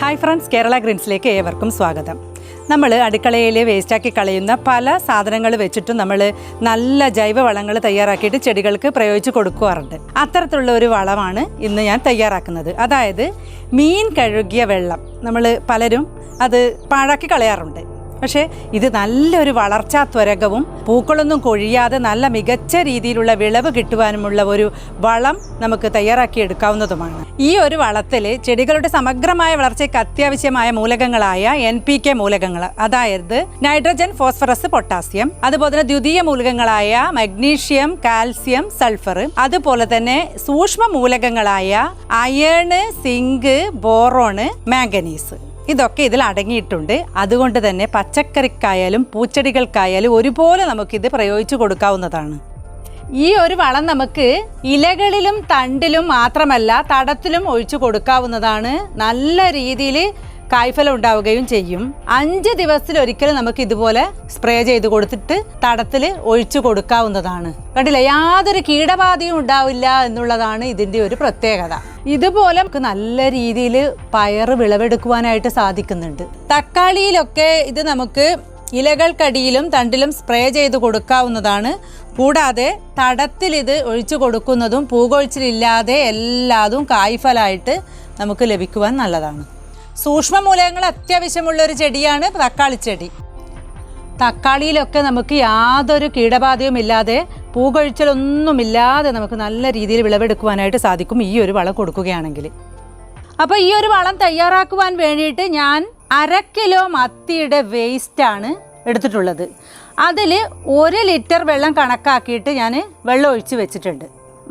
Hi friends Kerala ഗ്രീൻസിലേക്ക് ഏവർക്കും സ്വാഗതം. നമ്മൾ അടുക്കളയിൽ വേസ്റ്റാക്കി കളയുന്ന പല സാധനങ്ങൾ വെച്ചിട്ടും നമ്മൾ നല്ല ജൈവ വളങ്ങൾ തയ്യാറാക്കിയിട്ട് ചെടികൾക്ക് പ്രയോഗിച്ച് കൊടുക്കാറുണ്ട്. അത്തരത്തിലുള്ള ഒരു വളമാണ് ഇന്ന് ഞാൻ തയ്യാറാക്കുന്നത്. അതായത് മീൻ കഴുകിയ വെള്ളം. നമ്മൾ പലരും അത് പാഴാക്കി കളയാറുണ്ട്. പക്ഷേ ഇത് നല്ലൊരു വളർച്ചാ ത്വരകവും പൂക്കളൊന്നും കൊഴിയാതെ നല്ല മികച്ച രീതിയിലുള്ള വിളവ് കിട്ടുവാനുമുള്ള ഒരു വളം നമുക്ക് തയ്യാറാക്കി എടുക്കാവുന്നതുമാണ്. ഈ ഒരു വളത്തിൽ ചെടികളുടെ സമഗ്രമായ വളർച്ചയ്ക്ക് അത്യാവശ്യമായ മൂലകങ്ങളായ എൻ പി കെ മൂലകങ്ങൾ അതായത് നൈട്രജൻ ഫോസ്ഫറസ് പൊട്ടാസ്യം അതുപോലെ തന്നെ ദ്വിതീയ മൂലകങ്ങളായ മഗ്നീഷ്യം കാൽസ്യം സൾഫർ അതുപോലെ തന്നെ സൂക്ഷ്മ മൂലകങ്ങളായ അയേണ് സിങ്ക് ബോറോണ് മാംഗനീസ്. ഇതൊക്കെ ഇതിൽ അടങ്ങിയിട്ടുണ്ട്. അതുകൊണ്ട് തന്നെ പച്ചക്കറിക്കായാലും പൂച്ചെടികൾക്കായാലും ഒരുപോലെ നമുക്കിത് പ്രയോഗിച്ചു കൊടുക്കാവുന്നതാണ്. ഈ ഒരു വളം നമുക്ക് ഇലകളിലും തണ്ടിലും മാത്രമല്ല തടത്തിലും ഒഴിച്ചു കൊടുക്കാവുന്നതാണ്. നല്ല രീതിയിൽ കായ്ഫലം ഉണ്ടാവുകയും ചെയ്യും. അഞ്ച് ദിവസത്തിലൊരിക്കലും നമുക്ക് ഇതുപോലെ സ്പ്രേ ചെയ്ത് കൊടുത്തിട്ട് തടത്തിൽ ഒഴിച്ചു കൊടുക്കാവുന്നതാണ്. കണ്ടില്ല? യാതൊരു കീടബാധയും ഉണ്ടാവില്ല എന്നുള്ളതാണ് ഇതിന്റെ ഒരു പ്രത്യേകത. ഇതുപോലെ നമുക്ക് നല്ല രീതിയിൽ പയർ വിളവെടുക്കുവാനായിട്ട് സാധിക്കുന്നുണ്ട്. തക്കാളിയിലൊക്കെ ഇത് നമുക്ക് ഇലകൾക്കടിയിലും തണ്ടിലും സ്പ്രേ ചെയ്ത് കൊടുക്കാവുന്നതാണ്. കൂടാതെ തടത്തിൽ ഇത് ഒഴിച്ചു കൊടുക്കുന്നതും പൂകൊഴിച്ചിലില്ലാതെ എല്ലാതും കായ്ഫലായിട്ട് നമുക്ക് ലഭിക്കുവാൻ നല്ലതാണ്. സൂക്ഷ്മ മൂലകങ്ങൾ അത്യാവശ്യമുള്ള ഒരു ചെടിയാണ് തക്കാളി ചെടി. തക്കാളിയിലൊക്കെ നമുക്ക് യാതൊരു കീടബാധയും ഇല്ലാതെ പൂകൊഴിച്ചലൊന്നുമില്ലാതെ നമുക്ക് നല്ല രീതിയിൽ വിളവെടുക്കുവാനായിട്ട് സാധിക്കും ഈ ഒരു വളം കൊടുക്കുകയാണെങ്കിൽ. അപ്പോൾ ഈ ഒരു വളം തയ്യാറാക്കുവാൻ വേണ്ടിയിട്ട് ഞാൻ അര കിലോ മത്തിയുടെ വേസ്റ്റാണ് എടുത്തിട്ടുള്ളത്. അതിൽ ഒരു ലിറ്റർ വെള്ളം കണക്കാക്കിയിട്ട് ഞാൻ വെള്ളം ഒഴിച്ച് വെച്ചിട്ടുണ്ട്.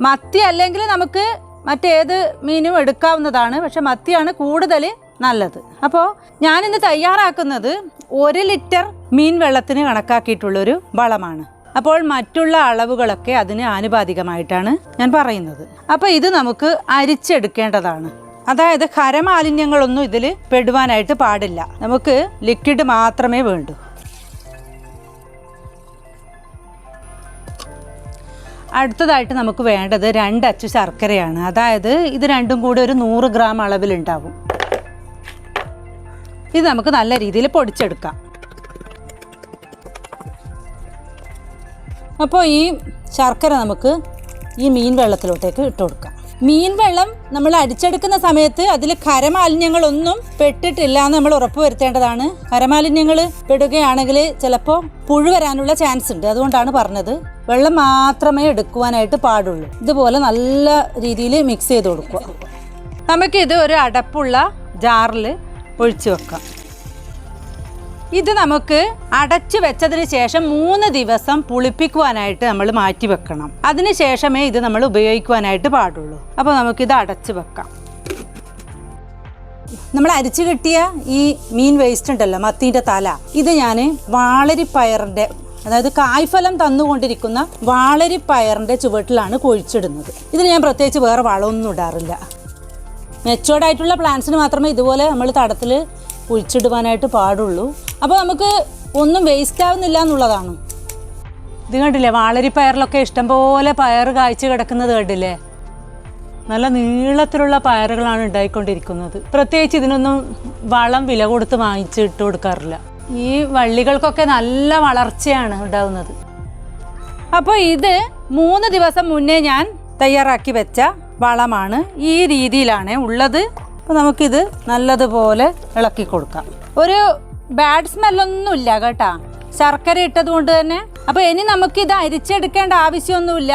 മത്തി അല്ലെങ്കിൽ നമുക്ക് മറ്റേത് മീനും എടുക്കാവുന്നതാണ്. പക്ഷെ മത്തിയാണ് കൂടുതൽ നല്ലത്. അപ്പോൾ ഞാനിന്ന് തയ്യാറാക്കുന്നത് ഒരു ലിറ്റർ മീൻ വെള്ളത്തിന് കണക്കാക്കിയിട്ടുള്ളൊരു വളമാണ്. അപ്പോൾ മറ്റുള്ള അളവുകളൊക്കെ അതിന് ആനുപാതികമായിട്ടാണ് ഞാൻ പറയുന്നത്. അപ്പോൾ ഇത് നമുക്ക് അരിച്ചെടുക്കേണ്ടതാണ്. അതായത് ഖരമാലിന്യങ്ങളൊന്നും ഇതിൽ പെടുവാനായിട്ട് പാടില്ല. നമുക്ക് ലിക്വിഡ് മാത്രമേ വേണ്ടൂ. അടുത്തതായിട്ട് നമുക്ക് വേണ്ടത് രണ്ട് അച്ചു ശർക്കരയാണ്. അതായത് ഇത് രണ്ടും കൂടി ഒരു നൂറ് ഗ്രാം അളവിലുണ്ടാവും. ഇത് നമുക്ക് നല്ല രീതിയിൽ പൊടിച്ചെടുക്കാം. അപ്പോൾ ഈ ശർക്കര നമുക്ക് ഈ മീൻ വെള്ളത്തിലോട്ടേക്ക് ഇട്ട് കൊടുക്കാം. മീൻ വെള്ളം നമ്മൾ അടിച്ചെടുക്കുന്ന സമയത്ത് അതിൽ കരമാലിന്യങ്ങളൊന്നും പെട്ടിട്ടില്ല എന്ന് നമ്മൾ ഉറപ്പ് വരുത്തേണ്ടതാണ്. കരമാലിന്യങ്ങൾ പെടുകയാണെങ്കിൽ ചിലപ്പോൾ പുഴു വരാനുള്ള ചാൻസ് ഉണ്ട്. അതുകൊണ്ടാണ് പറഞ്ഞത്. വെള്ളം മാത്രമേ എടുക്കുവാനായിട്ട് പാടുള്ളൂ. ഇതുപോലെ നല്ല രീതിയിൽ മിക്സ് ചെയ്ത് കൊടുക്കുക. നമുക്കിത് ഒരു അടപ്പുള്ള ജാറിൽ ഒഴിച്ചു വെക്കാം. ഇത് നമുക്ക് അടച്ചു വെച്ചതിന് ശേഷം മൂന്ന് ദിവസം പുളിപ്പിക്കുവാനായിട്ട് നമ്മൾ മാറ്റി വെക്കണം. അതിന് ശേഷമേ ഇത് നമ്മൾ ഉപയോഗിക്കുവാനായിട്ട് പാടുള്ളൂ. അപ്പോൾ നമുക്കിത് അടച്ചു വെക്കാം. നമ്മൾ അരിച്ചു കിട്ടിയ ഈ മീൻ വേസ്റ്റ് ഉണ്ടല്ലോ മത്തീന്റെ തല. ഇത് ഞാൻ വാളരിപ്പയറിന്റെ അതായത് കായ്ഫലം തന്നുകൊണ്ടിരിക്കുന്ന വാളരിപ്പയറിന്റെ ചുവട്ടിലാണ് കൊഴിച്ചിടുന്നത്. ഇതിന് ഞാൻ പ്രത്യേകിച്ച് വേറെ വളമൊന്നും ഇടാറില്ല. മെച്ചോർഡായിട്ടുള്ള പ്ലാന്റ്സിന് മാത്രമേ ഇതുപോലെ നമ്മൾ തടത്തിൽ കുഴിച്ചിടുവാനായിട്ട് പാടുള്ളൂ. അപ്പോൾ നമുക്ക് ഒന്നും വേസ്റ്റ് ആവുന്നില്ല എന്നുള്ളതാണ്. ഇത് കണ്ടില്ലേ? വാളരി വാളരിപ്പയറിലൊക്കെ ഇഷ്ടംപോലെ പയർ കായ്ച്ചു കിടക്കുന്നത് കണ്ടില്ലേ? നല്ല നീളത്തിലുള്ള പയറുകളാണ് ഉണ്ടായിക്കൊണ്ടിരിക്കുന്നത്. പ്രത്യേകിച്ച് ഇതിനൊന്നും വളം വില കൊടുത്ത് വാങ്ങിച്ചിട്ട് കൊടുക്കാറില്ല. ഈ വള്ളികൾക്കൊക്കെ നല്ല വളർച്ചയാണ് ഉണ്ടാവുന്നത്. അപ്പോൾ ഇത് മൂന്ന് ദിവസം മുന്നേ ഞാൻ തയ്യാറാക്കി വെച്ച വളമാണ് ഈ രീതിയിലാണ് ഉള്ളത്. അപ്പോൾ നമുക്കിത് നല്ലതുപോലെ ഇളക്കി കൊടുക്കാം. ഒരു ബാഡ് സ്മെല്ലൊന്നുമില്ല കേട്ടാ. ശർക്കര ഇട്ടത് കൊണ്ട് തന്നെ. അപ്പോൾ ഇനി നമുക്കിത് അരിച്ചെടുക്കേണ്ട ആവശ്യമൊന്നുമില്ല.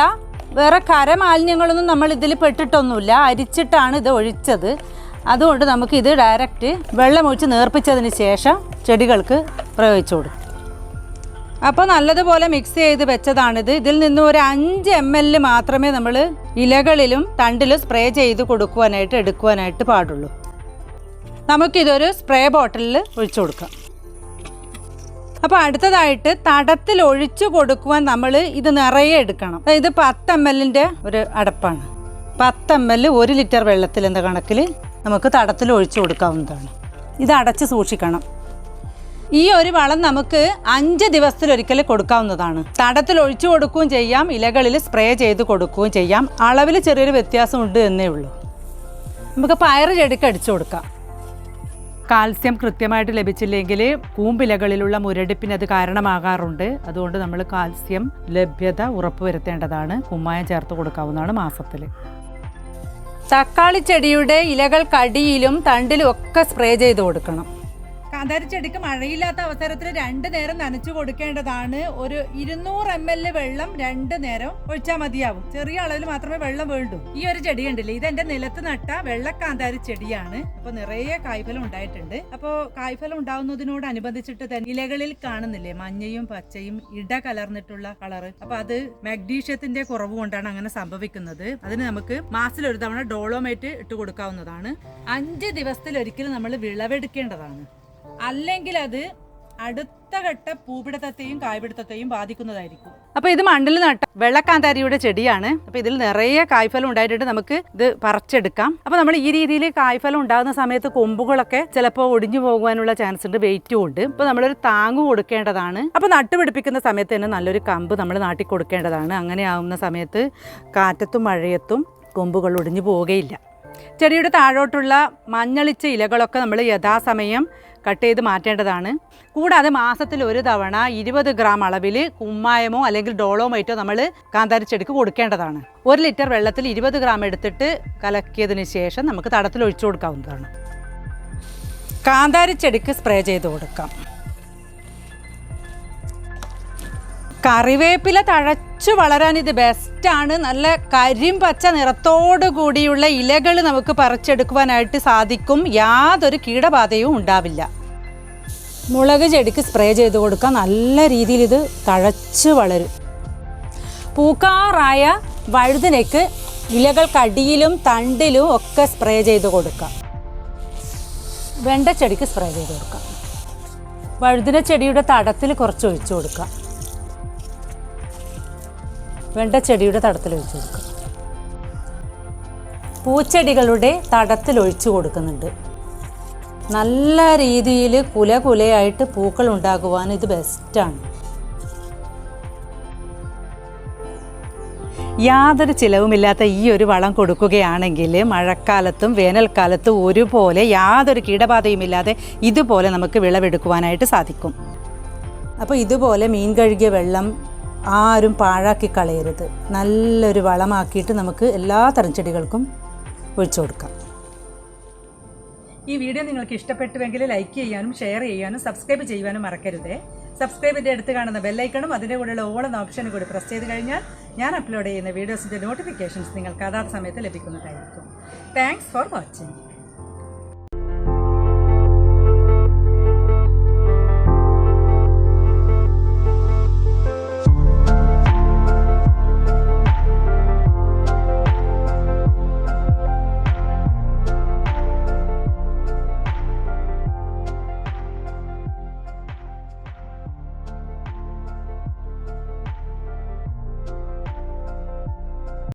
വേറെ കരമാലിന്യങ്ങളൊന്നും നമ്മൾ ഇതിൽ പെട്ടിട്ടൊന്നുമില്ല. അരിച്ചിട്ടാണ് ഇത് ഒഴിച്ചത്. അതുകൊണ്ട് നമുക്കിത് ഡയറക്റ്റ് വെള്ളമൊഴിച്ച് നേർപ്പിച്ചതിന് ശേഷം ചെടികൾക്ക് പ്രയോഗിച്ചു കൊടുക്കും. അപ്പോൾ നല്ലതുപോലെ മിക്സ് ചെയ്ത് വെച്ചതാണിത്. ഇതിൽ നിന്ന് ഒരു അഞ്ച് എം എൽ മാത്രമേ നമ്മൾ ഇലകളിലും തണ്ടിലും സ്പ്രേ ചെയ്ത് കൊടുക്കുവാനായിട്ട് എടുക്കുവാനായിട്ട് പാടുള്ളൂ. നമുക്കിതൊരു സ്പ്രേ ബോട്ടിലിൽ ഒഴിച്ചു കൊടുക്കാം. അപ്പോൾ അടുത്തതായിട്ട് തടത്തിൽ ഒഴിച്ചു കൊടുക്കുവാൻ നമ്മൾ ഇത് നിറയെ എടുക്കണം. ഇത് പത്ത് എം എല്ലിന്റെ ഒരു അടപ്പാണ്. പത്ത് എം എൽ ഒരു ലിറ്റർ വെള്ളത്തിൽ എന്ന കണക്കിൽ നമുക്ക് തടത്തിൽ ഒഴിച്ചു കൊടുക്കാവുന്നതാണ്. ഇത് അടച്ച് സൂക്ഷിക്കണം. ഈ ഒരു വളം നമുക്ക് അഞ്ച് ദിവസത്തിലൊരിക്കൽ കൊടുക്കാവുന്നതാണ്. തടത്തിൽ ഒഴിച്ചു കൊടുക്കുകയും ചെയ്യാം ഇലകളിൽ സ്പ്രേ ചെയ്ത് കൊടുക്കുകയും ചെയ്യാം. അളവിൽ ചെറിയൊരു വ്യത്യാസമുണ്ട് എന്നേ ഉള്ളൂ. നമുക്ക് പയർ ചെടിക്ക് അടിച്ചു കൊടുക്കാം. കാൽസ്യം കൃത്യമായിട്ട് ലഭിച്ചില്ലെങ്കിൽ കൂമ്പിലകളിലുള്ള മുരടിപ്പിന് അത് കാരണമാകാറുണ്ട്. അതുകൊണ്ട് നമ്മൾ കാൽസ്യം ലഭ്യത ഉറപ്പുവരുത്തേണ്ടതാണ്. കുമ്മായം ചേർത്ത് കൊടുക്കാവുന്നതാണ് മാസത്തിൽ. തക്കാളി ചെടിയുടെ ഇലകൾക്കടിയിലും തണ്ടിലും ഒക്കെ സ്പ്രേ ചെയ്ത് കൊടുക്കണം. കാന്താരി ചെടിക്ക് മഴയില്ലാത്ത അവസരത്തിൽ രണ്ട് നേരം നനച്ചു കൊടുക്കേണ്ടതാണ്. ഒരു ഇരുന്നൂറ് എം എൽ വെള്ളം രണ്ട് നേരം ഒഴിച്ചാൽ മതിയാവും. ചെറിയ അളവിൽ മാത്രമേ വെള്ളം വേണ്ടൂ ഈ ഒരു ചെടി ഉണ്ടല്ലേ ഇത് എന്റെ നിലത്ത് നട്ട വെള്ളക്കാന്താരി ചെടിയാണ്. അപ്പൊ നിറയെ കായ്ഫലം ഉണ്ടായിട്ടുണ്ട്. അപ്പോൾ കായ്ഫലം ഉണ്ടാവുന്നതിനോടനുബന്ധിച്ചിട്ട് തന്നെ ഇലകളിൽ കാണുന്നില്ലേ? മഞ്ഞയും പച്ചയും ഇട കലർന്നിട്ടുള്ള കളറ്. അപ്പൊ അത് മാഗ്നീഷ്യത്തിന്റെ കുറവ് കൊണ്ടാണ് അങ്ങനെ സംഭവിക്കുന്നത്. അതിന് നമുക്ക് മാസത്തിൽ ഒരു തവണ ഡോളോമേറ്റ് ഇട്ട് കൊടുക്കാവുന്നതാണ്. അഞ്ച് ദിവസത്തിൽ ഒരിക്കലും നമ്മൾ വിളവെടുക്കേണ്ടതാണ്. അല്ലെങ്കിൽ അത് അടുത്ത ഘട്ട പൂപിടുത്തത്തെയും കായ്പിടുത്തത്തെയും ബാധിക്കുന്നതായിരിക്കും. അപ്പൊ ഇത് മണ്ണിൽ നട്ട വെള്ളക്കാന്താരിയുടെ ചെടിയാണ്. അപ്പൊ ഇതിൽ നിറയെ കായ്ഫലം ഉണ്ടായിട്ടുണ്ട്. നമുക്ക് ഇത് പറിച്ചെടുക്കാം. അപ്പൊ നമ്മൾ ഈ രീതിയിൽ കായ്ഫലം ഉണ്ടാകുന്ന സമയത്ത് കൊമ്പുകളൊക്കെ ചിലപ്പോൾ ഒടിഞ്ഞു പോകാനുള്ള ചാൻസ് ഉണ്ട് വെയിറ്റും ഉണ്ട്. അപ്പൊ നമ്മളൊരു താങ്ങ് കൊടുക്കേണ്ടതാണ്. അപ്പൊ നട്ടുപിടിപ്പിക്കുന്ന സമയത്ത് തന്നെ നല്ലൊരു കമ്പ് നമ്മൾ നാട്ടി കൊടുക്കേണ്ടതാണ്. അങ്ങനെ ആവുന്ന സമയത്ത് കാറ്റത്തും മഴയത്തും കൊമ്പുകൾ ഒടിഞ്ഞു പോവുകയില്ല. ചെടിയുടെ താഴോട്ടുള്ള മഞ്ഞളിച്ച ഇലകളൊക്കെ നമ്മൾ യഥാസമയം കട്ട് ചെയ്ത് മാറ്റേണ്ടതാണ്. കൂടാതെ മാസത്തിൽ ഒരു തവണ ഇരുപത് ഗ്രാം അളവിൽ കുമ്മായമോ അല്ലെങ്കിൽ ഡോളോമൈറ്റോ നമ്മൾ കാന്താരി ചെടിക്ക് കൊടുക്കേണ്ടതാണ്. ഒരു ലിറ്റർ വെള്ളത്തിൽ ഇരുപത് ഗ്രാം എടുത്തിട്ട് കലക്കിയതിന് ശേഷം നമുക്ക് തടത്തിൽ ഒഴിച്ചു കൊടുക്കാവുന്നതാണ്. കാന്താരി ചെടിക്ക് സ്പ്രേ ചെയ്ത് കൊടുക്കാം. കറിവേപ്പില തഴച്ചു വളരാൻ ഇത് ബെസ്റ്റാണ് നല്ല കരിമ്പച്ച പച്ച നിറത്തോടു കൂടിയുള്ള ഇലകൾ നമുക്ക് പറിച്ചെടുക്കുവാനായിട്ട് സാധിക്കും. യാതൊരു കീടബാധയും ഉണ്ടാവില്ല. മുളക് ചെടിക്ക് സ്പ്രേ ചെയ്ത് കൊടുക്കാൻ നല്ല രീതിയിൽ ഇത് തഴച്ച് വളരും. പൂക്കാറായ ഇലകൾ കടിയിലും തണ്ടിലും ഒക്കെ സ്പ്രേ ചെയ്ത് കൊടുക്കാം വെണ്ടച്ചെടിക്ക് സ്പ്രേ ചെയ്ത് കൊടുക്കാം വഴുതിന ചെടിയുടെ തടത്തിൽ കുറച്ച് ഒഴിച്ചു കൊടുക്കാം വെണ്ടച്ചെടിയുടെ തടത്തിൽ ഒഴിച്ചു കൊടുക്കും. പൂച്ചെടികളുടെ തടത്തിൽ ഒഴിച്ചു കൊടുക്കുന്നുണ്ട്. നല്ല രീതിയിൽ കുല കുലയായിട്ട് പൂക്കൾ ഉണ്ടാകുവാൻ ഇത് ബെസ്റ്റാണ് യാതൊരു ചിലവുമില്ലാത്ത ഈ ഒരു വളം കൊടുക്കുകയാണെങ്കിൽ മഴക്കാലത്തും വേനൽക്കാലത്തും ഒരുപോലെ യാതൊരു കീടബാധയുമില്ലാതെ ഇതുപോലെ നമുക്ക് വിളവെടുക്കുവാനായിട്ട് സാധിക്കും. അപ്പോൾ ഇതുപോലെ മീൻ കഴുകിയ വെള്ളം ആരും പാഴാക്കി കളയരുത്. നല്ലൊരു വളമാക്കിയിട്ട് നമുക്ക് എല്ലാ തരം ചെടികൾക്കും ഒഴിച്ചു കൊടുക്കാം. ഈ വീഡിയോ നിങ്ങൾക്ക് ഇഷ്ടപ്പെട്ടുവെങ്കിൽ ലൈക്ക് ചെയ്യാനും ഷെയർ ചെയ്യാനും സബ്സ്ക്രൈബ് ചെയ്യുവാനും മറക്കരുതേ. സബ്സ്ക്രൈബിന്റെ അടുത്ത് കാണുന്ന ബെല്ലൈക്കണും അതിന്റെ കൂടെയുള്ള ഓളെന്ന ഓപ്ഷനും കൂടി പ്രസ് ചെയ്ത് കഴിഞ്ഞാൽ ഞാൻ അപ്ലോഡ് ചെയ്യുന്ന വീഡിയോസിന്റെ നോട്ടിഫിക്കേഷൻസ് നിങ്ങൾക്ക് അതാത് സമയത്ത് ലഭിക്കുന്നതായിരിക്കും. Thanks for watching